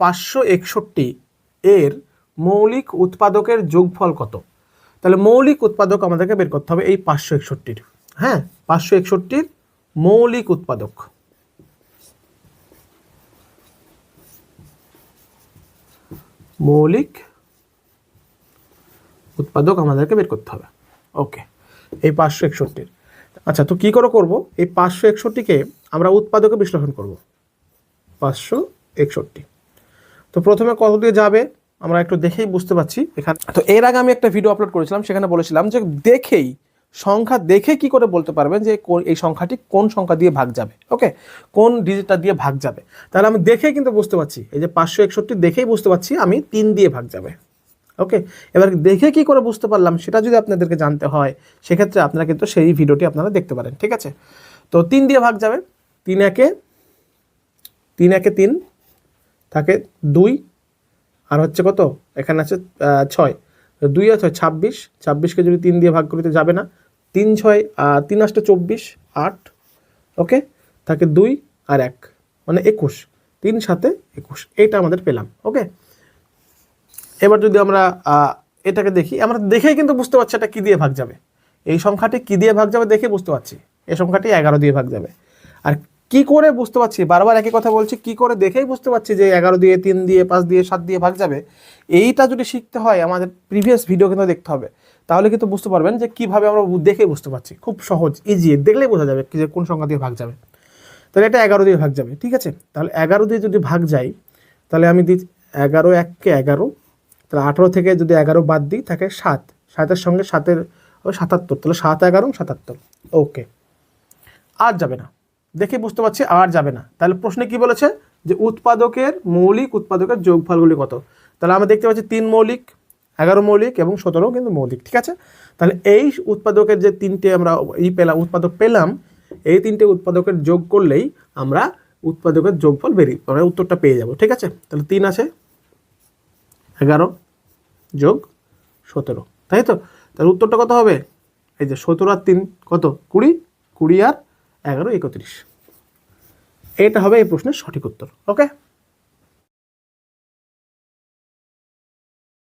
পাঁচশো একষট্টি এর মৌলিক উৎপাদকের যোগফল কত? তাহলে মৌলিক উৎপাদক আমাদেরকে বের করতে হবে এই পাঁচশো একষট্টির। হ্যাঁ পাঁচশো একষট্টির মৌলিক উৎপাদক। মৌলিক উৎপাদক আমাদেরকে বের করতে হবে। ওকে, এই পাঁচশো একষট্টির। আচ্ছা তো কী করে করব? এই পাঁচশো একষট্টিকে আমরা উৎপাদকে বিশ্লেষণ করব। পাঁচশো একষট্টি। তো প্রথমে কত দিয়ে যাবে? আমরা একটু দেখেই বুঝতে পারছি এখানে তো এর আগে আমি একটা ভিডিও আপলোড করেছিলাম, সেখানে বলেছিলাম যে দেখেই, সংখ্যা দেখে কি করে বলতে পারবেন যে এই সংখ্যাটি কোন সংখ্যা দিয়ে ভাগ যাবে ওকে কোন ডিজিটটা দিয়ে ভাগ যাবে? তাহলে আমি দেখেই কিন্তু বুঝতে পারছি, এই যে পাঁচশো একষট্টি দেখেই বুঝতে পারছি আমি তিন দিয়ে ভাগ যাবে ওকে এবার দেখে কি করে বুঝতে পারলাম সেটা যদি আপনাদেরকে জানতে হয়, সেক্ষেত্রে আপনারা কিন্তু সেই ভিডিওটি আপনারা দেখতে পারেন, ঠিক আছে? তো তিন দিয়ে ভাগ যাবে, তিন একে তিন একে তিন থাকে দুই, আর হচ্ছে কত? এখানে আছে ছয়। দুই আর ছয়, ছাব্বিশ। ছাব্বিশকে যদি তিন দিয়ে ভাগ করিতে যাবে না। তিন, ছয় তিন আসতে চব্বিশ, আট, ওকে? থাকে দুই আর এক মানে একুশ। তিন সাথে একুশ। এইটা আমাদের পেলাম, ওকে? এবার যদি আমরা এটাকে দেখি, আমরা দেখেই কিন্তু বুঝতে পারছি এটা কী দিয়ে ভাগ যাবে। এই সংখ্যাটি কী দিয়ে ভাগ যাবে দেখে বুঝতে পারছি। এই সংখ্যাটি এগারো দিয়ে ভাগ যাবে। আর কি করে বুঝতে পারছি? বারবার একই কথা বলছি, কি করে দেখেই বুঝতে পারছি যে এগারো দিয়ে, তিন দিয়ে, পাঁচ দিয়ে, সাত দিয়ে ভাগ যাবে? এইটা যদি শিখতে হয়, আমাদের প্রিভিয়াস ভিডিও কিন্তু দেখতে হবে। তাহলে কিন্তু বুঝতে পারবেন যে কীভাবে আমরা দেখে বুঝতে পারছি। খুব সহজ ইজি দেখলেই বোঝা যাবে যে কোন সংখ্যা দিয়ে ভাগ যাবে। তাহলে এটা এগারো দিয়ে ভাগ যাবে, ঠিক আছে? তাহলে এগারো দিয়ে যদি ভাগ যাই, তাহলে আমি দিই এগারো এককে এগারো, তাহলে আঠেরো থেকে যদি এগারো বাদ দিই, থাকে সাত। সাতের সঙ্গে সাতের সাতাত্তর, তাহলে সাত এগারো, সাতাত্তর। ওকে। আর যাবে না। দেখে বুঝতে পারছি আর যাবে না। তাহলে প্রশ্নে কি বলেছে? যে উৎপাদকের মৌলিক, উৎপাদকের যোগফলগুলি কত? তাহলে আমরা দেখতে পাচ্ছি তিন মৌলিক, এগারো মৌলিক এবং সতেরো কিন্তু মৌলিক, ঠিক আছে? তাহলে এই উৎপাদকের যে তিনটে আমরা ই পেলাম, উৎপাদক পেলাম, এই তিনটে উৎপাদকের যোগ করলেই আমরা উৎপাদকের যোগফল বেরিয়ে আমরা উত্তরটা পেয়ে যাব, ঠিক আছে? তাহলে তিন আছে, এগারো যোগ সতেরো, তাই তো? তাহলে উত্তরটা কত হবে? এই যে সতেরো আর তিন কত? কুড়ি কুড়ি আর এগারো একত্রিশ। এটা হবে এই প্রশ্নের সঠিক উত্তর ওকে